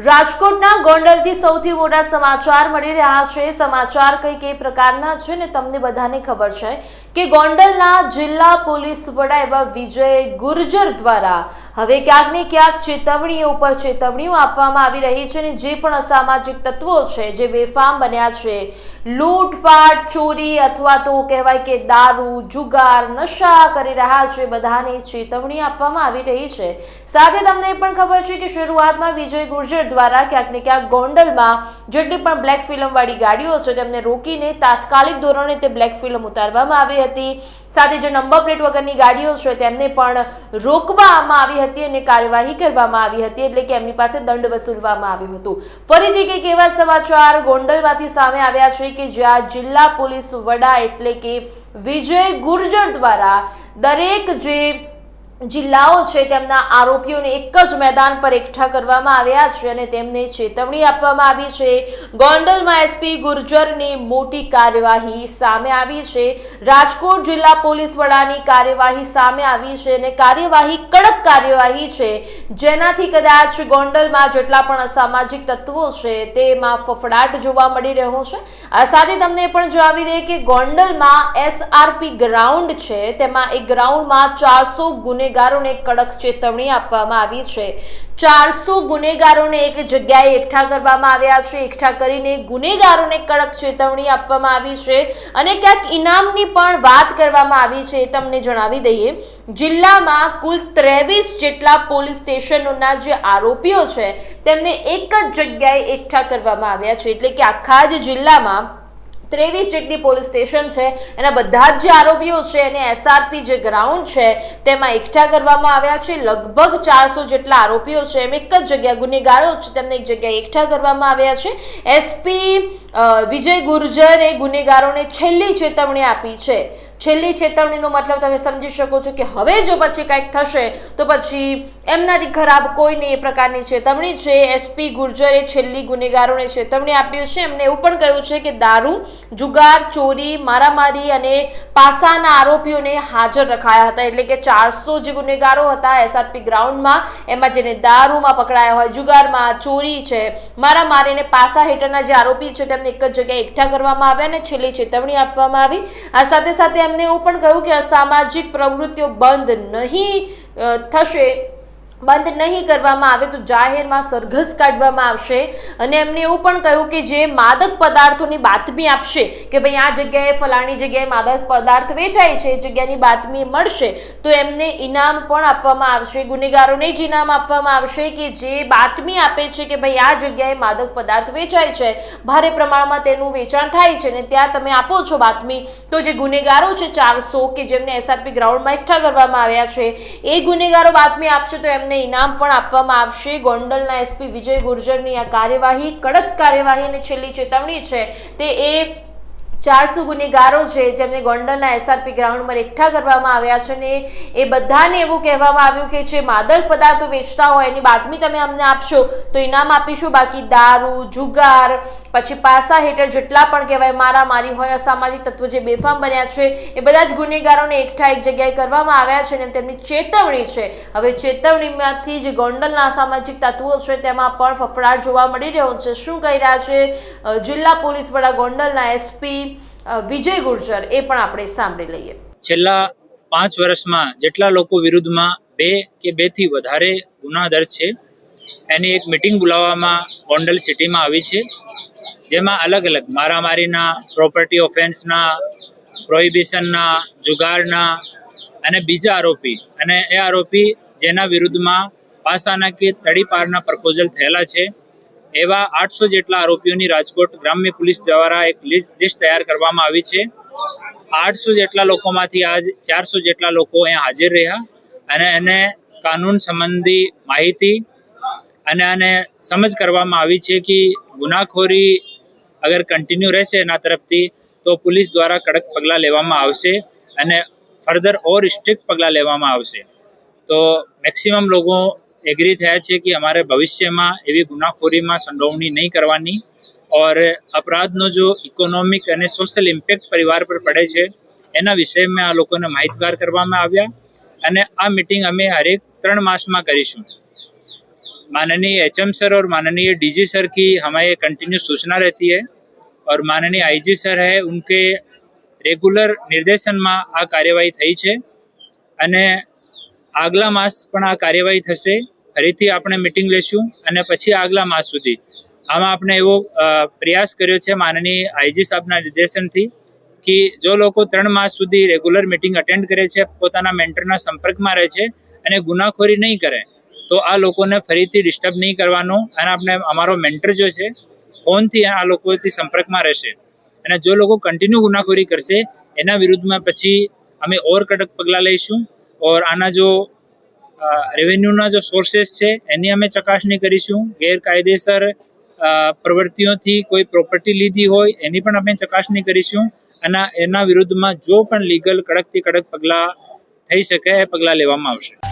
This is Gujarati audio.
રાજકોટના ગોંડલથી સૌથી મોટા સમાચાર મળી રહ્યા છે. સમાચાર કઈ કઈ પ્રકારના છે ને તમને બધાને ખબર છે કે ગોંડલના જિલ્લા પોલીસ વડા એવા વિજય ગુર્જર દ્વારા હવે ક્યાંક ને ક્યાંક ચેતવણીઓ ઉપર ચેતવણીઓ આપવામાં આવી રહી છે અને જે પણ અસામાજિક તત્વો છે, જે બેફામ બન્યા છે, લૂંટફાટ, ચોરી અથવા તો કહેવાય કે દારૂ, જુગાર, નશા કરી રહ્યા છે, બધાને ચેતવણી આપવામાં આવી રહી છે. સાથે તમને એ પણ ખબર છે કે શરૂઆતમાં વિજય ગુર્જર દ્વારા ક્યાંક ને ક્યાંક ગોંડલમાં જેટલી પણ બ્લેક ફિલ્મ વાળી ગાડીઓ છે, તેમને રોકીને તાત્કાલિક ધોરણે તે બ્લેક ફિલ્મ ઉતારવામાં આવી હતી. સાથે જે નંબર પ્લેટ વગરની ગાડીઓ છે, તેમને પણ રોકવામાં આવી હતી અને કાર્યવાહી કરવામાં આવી હતી એટલે કે એમની પાસે દંડ વસૂલવામાં આવ્યું હતું. ફરીથી કંઈક એવા સમાચાર ગોંડલમાંથી સામે આવ્યા છે કે જ્યાં જિલ્લા પોલીસ વડા એટલે કે વિજય ગુર્જર દ્વારા દરેક જે જિલ્લાઓ છે તેમના આરોપીઓને એક જ મેદાન પર એકઠા કરવામાં આવ્યા છે અને તેમને ચેતવણી આપવામાં આવી છે. ગોંડલમાં એસપી ગુર્જરની મોટી કાર્યવાહી સામે આવી છે. રાજકોટ જિલ્લા પોલીસ વડાની કાર્યવાહી સામે આવી છે અને કાર્યવાહી કડક કાર્યવાહી છે. જેનાથી કદાચ ગોંડલમાં જેટલા પણ અસામાજિક તત્વો છે તેમાં ફફડાટ જોવા મળી રહ્યો છે. આ સાથે તમને પણ જણાવી દઈએ કે ગોંડલમાં એસઆરપી ગ્રાઉન્ડ છે. તેમાં એક ગ્રાઉન્ડમાં ચારસો ગુનેગારોને કડક ચેતવણી આપવામાં આવી છે. ચારસો ગુનેગારોને એક જગ્યાએ એકઠા કરવામાં આવ્યા છે. એકઠા કરીને ગુનેગારોને કડક ચેતવણી આપવામાં આવી છે અને ક્યાંક ઇનામની પણ વાત કરવામાં આવી છે તમને જણાવી દઈએ. જિલ્લામાં કુલ ત્રેવીસ જેટલા પોલીસ સ્ટેશનોના જે આરોપીઓ છે તેમને એક જ જગ્યાએ એકઠા કરવામાં આવ્યા છે. એટલે કે આખા જ જિલ્લામાં ત્રેવીસ જેટલી પોલીસ સ્ટેશન છે. એના બધા જ જે આરોપીઓ છે, એને એસઆરપી જે ગ્રાઉન્ડ છે, તેમાં એકઠા કરવામાં આવ્યા છે. લગભગ ચારસો જેટલા આરોપીઓ છે, એમ એક જ જગ્યા ગુનેગારો છે તેમને એક જગ્યાએ એકઠા કરવામાં આવ્યા છે. એસપી વિજય ગુર્જરે ગુનેગારોને છેલ્લી ચેતવણી આપી છે. છેલ્લી ચેતવણીનો મતલબ તમે સમજી શકો છો કે હવે જો પછી કંઈક થશે, તો પછી એમનાથી ખરાબ કોઈને એ પ્રકારની ચેતવણી છે. એસપી ગુર્જરે છેલ્લી ગુનેગારોને ચેતવણી આપી છે. એમને એવું પણ કહ્યું છે કે દારૂ, જુગાર, ચોરી, મારામારી અને પાસાના આરોપીઓને હાજર રખાયા હતા. એટલે કે ચારસો જે ગુનેગારો હતા એસઆરપી ગ્રાઉન્ડમાં, એમાં જેને દારૂમાં પકડાયા હોય, જુગારમાં ચોરી છે, મારામારી અને પાસા હેઠળના જે આરોપી છે તેમને એક જ જગ્યાએ એકઠા કરવામાં આવ્યા અને છેલ્લી ચેતવણી આપવામાં આવી. આ સાથે સાથે એમને એવું પણ કહ્યું કે અસામાજિક પ્રવૃત્તિઓ બંધ નહીં થશે. બંધ નહીં કરવામાં આવે તો જાહેરમાં સરઘસ કાઢવામાં આવશે. અને એમને એવું પણ કહ્યું કે જે માદક પદાર્થોની બાતમી આપશે કે ભાઈ આ જગ્યાએ ફલાણી જગ્યાએ માદક પદાર્થ વેચાય છે, એ જગ્યાની બાતમી મળશે, તો એમને ઇનામ પણ આપવામાં આવશે. ગુનેગારોને જ ઇનામ આપવામાં આવશે કે જે બાતમી આપે છે કે ભાઈ આ જગ્યાએ માદક પદાર્થ વેચાય છે, ભારે પ્રમાણમાં તેનું વેચાણ થાય છે. ને ત્યાં તમે આપો છો બાતમી, તો જે ગુનેગારો છે ચારસો કે જેમને એસઆરપી ગ્રાઉન્ડમાં એકઠા કરવામાં આવ્યા છે, એ ગુનેગારો બાતમી આપશે તો એમને ઇનામ પણ આપવામાં આવશે. ગોંડલના એસપી વિજય ગુર્જરની આ કાર્યવાહી, કડક કાર્યવાહી અને છેલ્લી ચેતવણી છે તે એ ચારસો ગુનેગારો છે, જેમને ગોંડલના એસઆરપી ગ્રાઉન્ડમાં એકઠા કરવામાં આવ્યા છે ને એ બધાને એવું કહેવામાં આવ્યું કે જે માદક પદાર્થો વેચતા હોય, એની બાતમી તમે અમને આપશો, તો ઇનામ આપીશું. બાકી દારૂ, જુગાર, પછી પાસા હેઠળ જેટલા પણ કહેવાય મારામારી હોય, અસામાજિક તત્વો જે બેફામ બન્યા છે, એ બધા જ ગુનેગારોને એકઠા એક જગ્યાએ કરવામાં આવ્યા છે ને તેમની ચેતવણી છે. હવે ચેતવણીમાંથી જે ગોંડલના અસામાજિક તત્વો છે, તેમાં પણ ફફડાટ જોવા મળી રહ્યો છે. શું કહી રહ્યા છે? જિલ્લા પોલીસ વડા ગોંડલના એસપી વિજય ગુર્જર એ પણ આપણે સાંભળી લઈએ. છેલ્લા પાંચ વર્ષમાં જેટલા લોકો વિરુદ્ધમાં બે કે બેથી વધારે ગુના દર્જ છે, એની એક મિટિંગ બોલાવવામાં ગોંડલ સિટીમાં આવી છે, જેમાં અલગ અલગ મારામારીના પ્રોપર્ટી ઓફેન્સના પ્રોહિબિશનના જુગારના અને બીજા આરોપી. અને એ આરોપી જેના વિરુદ્ધમાં પાસાના કે તડીપારના પ્રપોઝલ થયેલા છે. એવા આઠસો જેટલા આરોપીઓની રાજકોટ ગ્રામ્ય પોલીસ દ્વારા એક લિસ્ટ તૈયાર કરવામાં આવી છે. આઠસો જેટલા લોકોમાંથી આજ ચારસો જેટલા લોકો અહીંયા હાજર રહ્યા અને એને કાનૂન સંબંધી માહિતી અને આને સમજ કરવામાં આવી છે કે ગુનાખોરી અગર કન્ટિન્યુ રહેશે એના તરફથી તો પોલીસ દ્વારા કડક પગલાં લેવામાં આવશે અને ફર્ધર ઓર સ્ટ્રિક્ટ પગલાં લેવામાં આવશે. તો મેક્સિમમ લોકો એગ્રી થયા છે કે અમારે ભવિષ્યમાં એવી ગુનાખોરીમાં સંડોવણી નહીં કરવાની ઓર અપરાધનો જો ઇકોનોમિક અને સોશિયલ ઇમ્પેક્ટ પરિવાર પર પડે છે એના વિષયમાં આ લોકોને માહિતગાર કરવામાં આવ્યા અને આ મિટિંગ અમે હરેક ત્રણ માસમાં કરીશું माननीय एचएम सर और माननीय डीजी सर की हमें कंटिन्यू सूचना रहती है और माननीय आईजी सर है उनके રેગ્યુલર નિર્દેશનમાં આ કાર્યવાહી થઈ છે અને આગલા માસ પણ આ કાર્યવાહી થશે. ફરીથી આપણે મિટિંગ લેશું અને પછી આગલા માસ સુધી. આમાં આપણે એવો પ્રયાસ કર્યો છે માનનીય આઈજી સાહેબના નિર્દેશનથી કે જો લોકો ત્રણ માસ સુધી રેગ્યુલર મિટિંગ અટેન્ડ કરે છે, પોતાના મેન્ટરના સંપર્કમાં રહે છે અને ગુનાખોરી નહીં કરે, તો આ લોકોને ફરીથી ડિસ્ટર્બ નહીં કરવાનો અને આપણે અમારો મેન્ટર જો છે, ફોનથી આ લોકોથી સંપર્કમાં રહેશે. અને જો લોકો કન્ટિન્યુ ગુનાખોરી કરશે, એના વિરુદ્ધમાં પછી અમે ઓર કડક પગલાં લઈશું. ઓર આના જો રેવન્યુના જો સોર્સેસ છે એની અમે ચકાસણી કરીશું ગેરકાયદેસર પ્રવૃત્તિઓથી કોઈ પ્રોપર્ટી લીધી હોય એની પણ અમે ચકાસણી કરીશું અને એના વિરુદ્ધમાં જો પણ લીગલ કડકથી કડક પગલાં થઈ શકે એ પગલાં લેવામાં આવશે